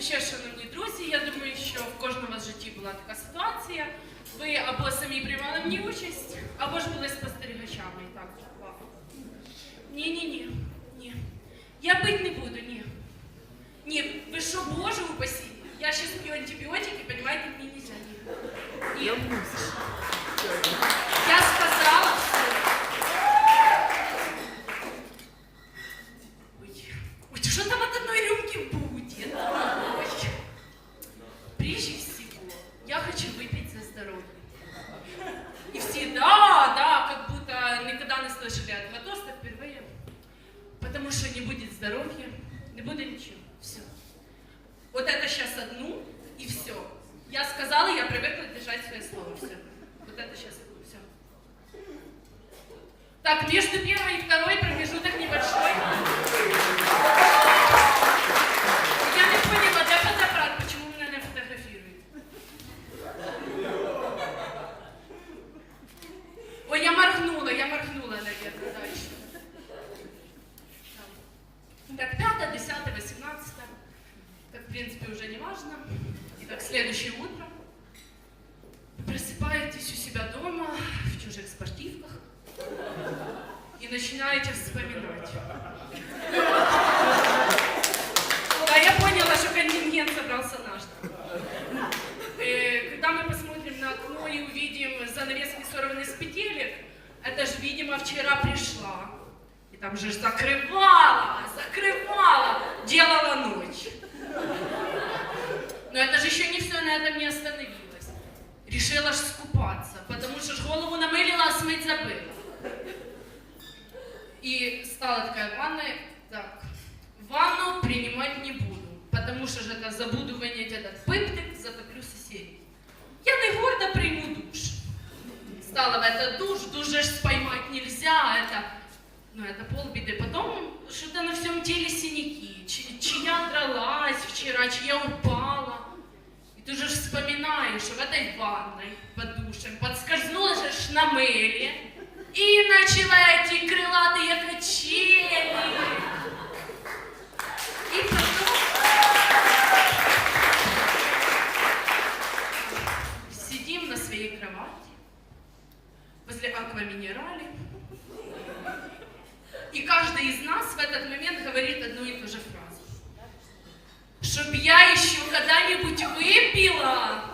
Ну що, шановні друзі, я думаю, що в кожному з житті була така ситуація. Ви або самі приймали в ній участь, або ж були спостерігачами. І так, вау. Ні, ні, ні, ні. Я пить не буду, ні. Ні, ви що, боже упаси? Я ще п'ю антибіотики, понимаете, мені нельзя. Ні. Ні. Прежде всего, я хочу выпить за здоровье. И все, да, да, как будто никогда не слышали этого тоста впервые. Потому что не будет здоровья, не будет ничего. Все. Вот это сейчас одну, и все. Я сказала, я привыкла держать свое слово. Все. Вот это сейчас все. Так, между первой и второй промежуток в принципе, уже не важно. Итак, следующее утро. Просыпаетесь у себя дома, в чужих спортивках, и начинаете вспоминать. Да, я поняла, что контингент собрался наш. Э, Когда мы посмотрим на окно и увидим занавески сорванные с петелек, это же, видимо, вчера пришла. И там же закрывала, закрывала, делала ночь. Еще не все, на этом не остановилась. Решила ж скупаться, потому что ж голову намылила, а смыть забыла. И стала такая в ванной, так, ванну принимать не буду, потому что же это забуду вонять этот пыптик, затоплю соседей. Я не гордо приму душ. Стала в этот душ, душ ж поймать нельзя, это, ну это полбеды. Потом что-то на всем теле синяки, чья дралась вчера, чья упала. И ты же вспоминаешь, в этой ванной под душем подскользнула же ж на мыле и начала эти крылатые качели. И потом сидим на своей кровати возле акваминерали. И каждый из нас в этот момент говорит одну и ту же фразу. Чтоб я еще когда-нибудь выпила.